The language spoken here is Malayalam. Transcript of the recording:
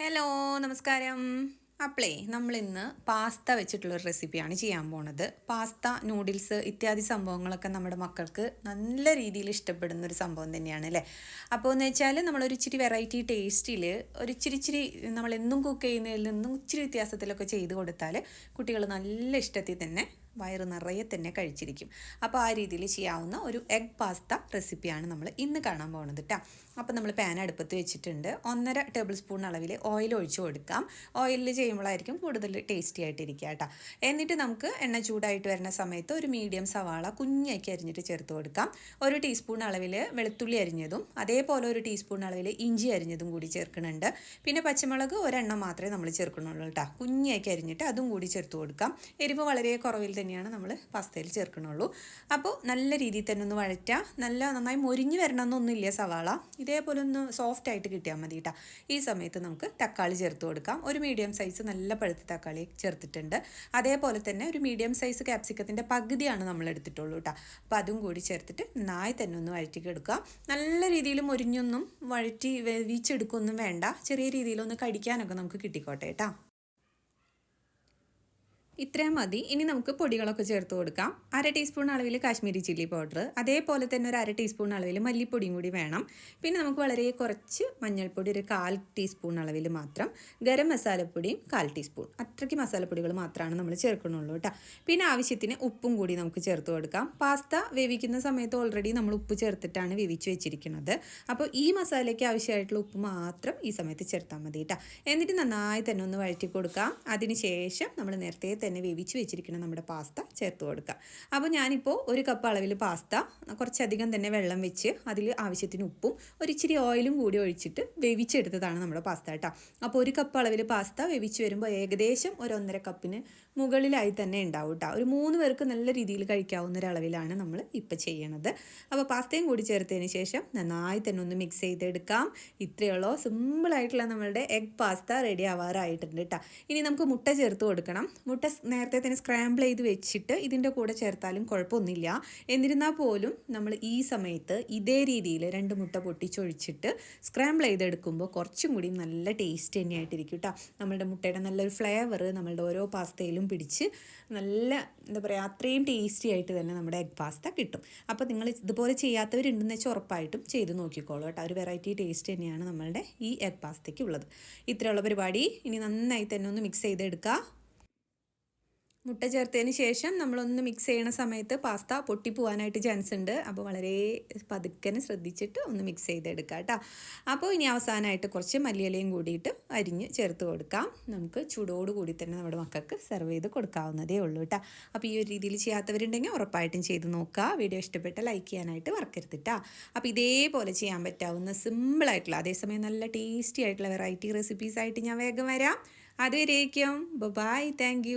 ഹലോ നമസ്കാരം. അപ്പളേ നമ്മളിന്ന് പാസ്ത വെച്ചിട്ടുള്ളൊരു റെസിപ്പിയാണ് ചെയ്യാൻ പോണത്. പാസ്ത നൂഡിൽസ് ഇത്യാദി സംഭവങ്ങളൊക്കെ നമ്മുടെ മക്കൾക്ക് നല്ല രീതിയിൽ ഇഷ്ടപ്പെടുന്ന ഒരു സംഭവം തന്നെയാണ് അല്ലേ? അപ്പോൾ എന്ന് വെച്ചാൽ ഒരു ഇച്ചിരി വെറൈറ്റി ടേസ്റ്റിൽ ഒരു ഇച്ചിരി ഇച്ചിരി നമ്മൾ എന്നും കുക്ക് ചെയ്യുന്നതിൽ നിന്നും ഇച്ചിരി വ്യത്യാസത്തിലൊക്കെ ചെയ്ത് കൊടുത്താൽ കുട്ടികൾ നല്ല ഇഷ്ടത്തിൽ തന്നെ വയറ് നിറയെ തന്നെ കഴിച്ചിരിക്കും. അപ്പോൾ ആ രീതിയിൽ ചെയ്യാവുന്ന ഒരു എഗ് പാസ്ത റെസിപ്പിയാണ് നമ്മൾ ഇന്ന് കാണാൻ പോകുന്നത് കേട്ടോ അപ്പോൾ നമ്മൾ പാൻ അടുപ്പത്ത് വെച്ചിട്ടുണ്ട്. ഒന്നര ടേബിൾ സ്പൂൺ അളവിൽ ഓയിൽ ഒഴിച്ചു കൊടുക്കാം. ഓയിലിൽ ചെയ്യുമ്പോഴായിരിക്കും കൂടുതൽ ടേസ്റ്റി ആയിട്ടിരിക്കുക കേട്ടോ. എന്നിട്ട് നമുക്ക് എണ്ണ ചൂടായിട്ട് വരുന്ന സമയത്ത് ഒരു മീഡിയം സവാള കുഞ്ഞാക്കി അരിഞ്ഞിട്ട് ചേർത്ത് കൊടുക്കാം. ഒരു ടീസ്പൂൺ അളവിൽ വെളുത്തുള്ളി അരിഞ്ഞതും അതേപോലെ ഒരു ടീസ്പൂൺ അളവിൽ ഇഞ്ചി അരിഞ്ഞതും കൂടി ചേർക്കുന്നുണ്ട്. പിന്നെ പച്ചമുളക് ഒരെണ്ണം മാത്രമേ നമ്മൾ ചേർക്കുന്നുള്ളൂ കേട്ടോ. കുഞ്ഞാക്കി അരിഞ്ഞിട്ട് അതും കൂടി ചേർത്ത് കൊടുക്കാം. എരിവ് വളരെ കുറവിൽ തന്നെയാണ് നമ്മൾ പാസ്തയിൽ ചേർക്കണുള്ളൂ അപ്പോൾ നല്ല രീതിയിൽ തന്നെ ഒന്ന് വഴറ്റുക. നല്ല നന്നായി മൊരിഞ്ഞ് വരണമെന്നൊന്നുമില്ല സവാള. ഇതേപോലെ ഒന്ന് സോഫ്റ്റ് ആയിട്ട് കിട്ടിയാൽ മതി കേട്ടോ. ഈ സമയത്ത് നമുക്ക് തക്കാളി ചേർത്ത് കൊടുക്കാം. ഒരു മീഡിയം സൈസ് നല്ല പഴുത്ത തക്കാളി ചേർത്തിട്ടുണ്ട്. അതേപോലെ തന്നെ ഒരു മീഡിയം സൈസ് ക്യാപ്സിക്കത്തിന്റെ പകുതിയാണ് നമ്മൾ എടുത്തിട്ടുള്ളൂ കേട്ടോ അപ്പോൾ അതും കൂടി ചേർത്തിട്ട് നന്നായി തന്നെ ഒന്ന് വഴറ്റിക്കെടുക്കുക നല്ല രീതിയിൽ മുരിഞ്ഞൊന്നും വഴറ്റി വേവിച്ചെടുക്കൊന്നും വേണ്ട. ചെറിയ രീതിയിലൊന്ന് കടിക്കാനൊക്കെ നമുക്ക് കിട്ടിക്കോട്ടെ കേട്ടോ ഇത്രയും മതി. ഇനി നമുക്ക് പൊടികളൊക്കെ ചേർത്ത് കൊടുക്കാം. അര ടീസ്പൂൺ അളവിൽ കാശ്മീരി ചില്ലി പൗഡർ. അതേപോലെ തന്നെ ഒരു അര ടീസ്പൂൺ അളവിൽ മല്ലിപ്പൊടിയും കൂടി വേണം. പിന്നെ നമുക്ക് വളരെ കുറച്ച് മഞ്ഞൾപ്പൊടി ഒരു കാൽ ടീസ്പൂൺ അളവിൽ മാത്രം ഗരം മസാലപ്പൊടിയും കാൽ ടീസ്പൂൺ. അത്രയ്ക്ക് മസാലപ്പൊടികൾ മാത്രമാണ് നമ്മൾ ചേർക്കണുള്ളൂ കേട്ടോ. പിന്നെ ആവശ്യത്തിന് ഉപ്പും കൂടി നമുക്ക് ചേർത്ത് കൊടുക്കാം. പാസ്ത വേവിക്കുന്ന സമയത്ത് ഓൾറെഡി നമ്മൾ ഉപ്പ് ചേർത്തിട്ടാണ് വേവിച്ച് വെച്ചിരിക്കുന്നത്. അപ്പോൾ ഈ മസാലയ്ക്ക് ആവശ്യമായിട്ടുള്ള ഉപ്പ് മാത്രം ഈ സമയത്ത് ചേർത്താൽ മതി കേട്ടോ. എന്നിട്ട് നന്നായി തന്നെ ഒന്ന് വഴറ്റി കൊടുക്കാം. അതിനുശേഷം നമ്മൾ നേരത്തെ തന്നെ വേവിച്ച് വെച്ചിരിക്കുന്ന നമ്മുടെ പാസ്ത ചേർത്ത് കൊടുക്കുക. അപ്പോൾ ഞാനിപ്പോൾ ഒരു കപ്പ് അളവിൽ പാസ്ത കുറച്ചധികം തന്നെ വെള്ളം വെച്ച് അതിൽ ആവശ്യത്തിന് ഉപ്പും ഒരിച്ചിരി ഓയിലും കൂടി ഒഴിച്ചിട്ട് വേവിച്ചെടുത്തതാണ് നമ്മുടെ പാസ്ത കേട്ടോ അപ്പോൾ ഒരു കപ്പ് അളവിൽ പാസ്ത വേവിച്ച് വരുമ്പോൾ ഏകദേശം ഒരു ഒന്നര കപ്പിന് മുകളിലായി തന്നെ ഉണ്ടാവും കേട്ടോ ഒരു മൂന്ന് പേർക്ക് നല്ല രീതിയിൽ കഴിക്കാവുന്ന ഒരളവിലാണ് നമ്മൾ ഇപ്പോൾ ചെയ്യണത്. അപ്പോൾ പാസ്തയും കൂടി ചേർത്തതിന് ശേഷം നന്നായി തന്നെ ഒന്ന് മിക്സ് ചെയ്തെടുക്കാം. ഇത്രയുള്ളൂ. സിമ്പിളായിട്ടുള്ള നമ്മളുടെ എഗ് പാസ്ത റെഡി ആവാറായിട്ടുണ്ട് കേട്ടോ ഇനി നമുക്ക് മുട്ട ചേർത്ത് കൊടുക്കണം. മുട്ട നേരത്തെ തന്നെ സ്ക്രാമ്പിൾ ചെയ്ത് വെച്ചിട്ട് ഇതിന്റെ കൂടെ ചേർത്താലും കുഴപ്പമൊന്നുമില്ല. എന്നിരുന്നാൽ പോലും നമ്മൾ ഈ സമയത്ത് ഇതേ രീതിയിൽ രണ്ട് മുട്ട പൊട്ടിച്ചൊഴിച്ചിട്ട് സ്ക്രാമ്പിൾ ചെയ്തെടുക്കുമ്പോൾ കുറച്ചും കൂടി നല്ല ടേസ്റ്റ് തന്നെയായിട്ടിരിക്കും കേട്ടോ നമ്മളുടെ മുട്ടയുടെ നല്ലൊരു ഫ്ലേവർ നമ്മളുടെ ഓരോ പാസ്തയിലും പിടിച്ച് നല്ല എന്താ പറയുക അത്രയും ടേസ്റ്റി ആയിട്ട് തന്നെ നമ്മുടെ എഗ് പാസ്ത കിട്ടും. അപ്പോൾ നിങ്ങൾ ഇതുപോലെ ചെയ്യാത്തവരുണ്ടെന്ന് വെച്ചാൽ ഉറപ്പായിട്ടും ചെയ്ത് നോക്കിക്കോളൂ കേട്ടോ ഒരു വെറൈറ്റി ടേസ്റ്റ് തന്നെയാണ് നമ്മളുടെ ഈ എഗ് പാസ്തയ്ക്ക് ഉള്ളത്. ഇത്രയുള്ള പരിപാടി. ഇനി നന്നായി തന്നെ ഒന്ന് മിക്സ് ചെയ്തെടുക്കുക മുട്ട ചേർത്തതിന് ശേഷം നമ്മളൊന്ന് മിക്സ് ചെയ്യണ സമയത്ത് പാസ്ത പൊട്ടിപ്പോവാനായിട്ട് ചാൻസ് ഉണ്ട്. അപ്പോൾ വളരെ പതുക്കനെ ശ്രദ്ധിച്ചിട്ട് ഒന്ന് മിക്സ് ചെയ്തെടുക്കാം കേട്ടോ. അപ്പോൾ ഇനി അവസാനമായിട്ട് കുറച്ച് മല്ലിയിലയും കൂടിയിട്ട് അരിഞ്ഞ് ചേർത്ത് കൊടുക്കാം. നമുക്ക് ചൂടോട് കൂടി തന്നെ നമ്മുടെ മക്കൾക്ക് സെർവ് ചെയ്ത് കൊടുക്കാവുന്നതേ ഉള്ളൂ കേട്ടോ. അപ്പോൾ ഈ ഒരു രീതിയിൽ ചെയ്യാത്തവരുണ്ടെങ്കിൽ ഉറപ്പായിട്ടും ചെയ്ത് നോക്കുക വീഡിയോ ഇഷ്ടപ്പെട്ട ലൈക്ക് ചെയ്യാനായിട്ട് മറക്കരുത് കേട്ടോ. അപ്പോൾ ഇതേപോലെ ചെയ്യാൻ പറ്റാവുന്ന സിമ്പിളായിട്ടുള്ള അതേസമയം നല്ല ടേസ്റ്റി ആയിട്ടുള്ള വെറൈറ്റി റെസിപ്പീസ് ആയിട്ട് ഞാൻ വേഗം വരാം. അതുവരേക്കും. Bye thank